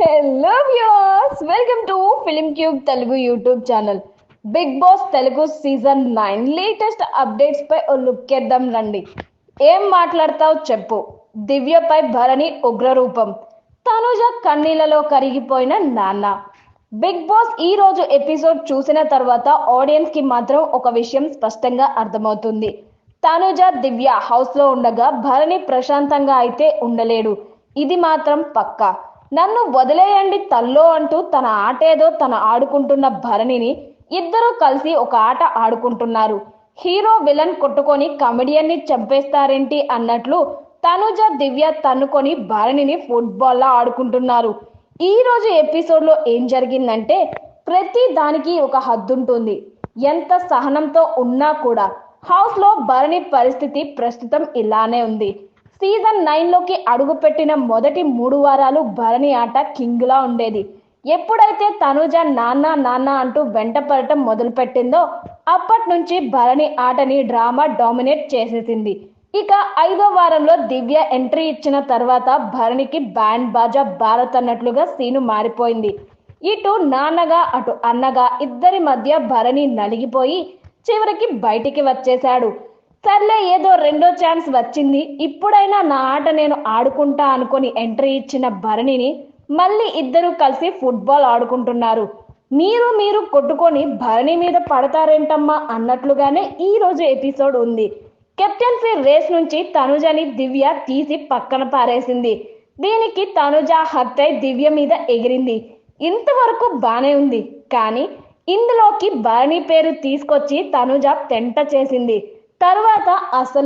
Hello viewers welcome to Film Cube Telugu YouTube channel Bigg Boss Telugu season nine latest updates పై ఓ look చేద్దాం రండి. ఏం మాట్లాడతావు చెప్పు. దివ్యపై భరణి ఉగ్రరూపం. తనుజ కన్నీళ్ళలో కరిగిపోయిన నాన్న. బిగ్ బాస్ ఈ రోజు ఎపిసోడ్ చూసిన తర్వాత ఆడియన్స్కి మాత్రం ఒక విషయం స్పష్టంగా అర్థమవుతుంది. తనుజ దివ్య హౌస్లో ఉండగా భరణి ప్రశాంతంగా అయితే ఉండలేడు. ఇది మాత్రం పక్కా. నన్ను వదిలేయండి తల్లో అంటూ తన ఆటేదో తన ఆడుకుంటున్న భరణిని ఇద్దరూ కలిసి ఒక ఆట ఆడుకుంటున్నారు. హీరో విలన్ కొట్టుకొని కమెడియన్ని చంపేస్తారేంటి అన్నట్లు తనుజ దివ్య తన్నుకొని భరణిని ఫుట్బాల్ లా ఆడుకుంటున్నారు. ఈ రోజు ఎపిసోడ్లో ఏం జరిగిందంటే ప్రతి దానికి ఒక హద్దుంటుంది. ఎంత సహనంతో ఉన్నా కూడా హౌస్లో భరణి పరిస్థితి ప్రస్తుతం ఇలానే ఉంది. సీజన్ నైన్లోకి అడుగుపెట్టిన మొదటి మూడు వారాలు భరణి ఆట కింగ్ లా ఉండేది. ఎప్పుడైతే తనుజ నాన్న నాన్న అంటూ వెంటపడటం మొదలుపెట్టిందో అప్పటి నుంచి భరణి ఆటని డ్రామా డామినేట్ చేసేసింది. ఇక ఐదో వారంలో దివ్య ఎంట్రీ ఇచ్చిన తర్వాత భరణికి బ్యాండ్ బాజా భారత్ అన్నట్లుగా సీను మారిపోయింది. ఇటు నాన్నగా అటు అన్నగా ఇద్దరి మధ్య భరణి నలిగిపోయి చివరికి బయటికి వచ్చేశాడు. సర్లే ఏదో రెండో ఛాన్స్ వచ్చింది. ఇప్పుడైనా నా ఆట నేను ఆడుకుంటా అనుకొని ఎంట్రీ ఇచ్చిన భరణిని మళ్ళీ ఇద్దరు కలిసి ఫుట్బాల్ ఆడుకుంటున్నారు. మీరు మీరు కొట్టుకొని భరణి మీద పడతారేంటమ్మా అన్నట్లుగానే ఈ రోజు ఎపిసోడ్ ఉంది. కెప్టెన్సీ రేస్ నుంచి తనుజని దివ్య తీసి పక్కన పారేసింది. దీనికి తనుజ హత్య దివ్య మీద ఎగిరింది. ఇంతవరకు బానే ఉంది. కానీ ఇందులోకి భరణి పేరు తీసుకొచ్చి తనుజ తెంట చేసింది. తర్వాత అసలు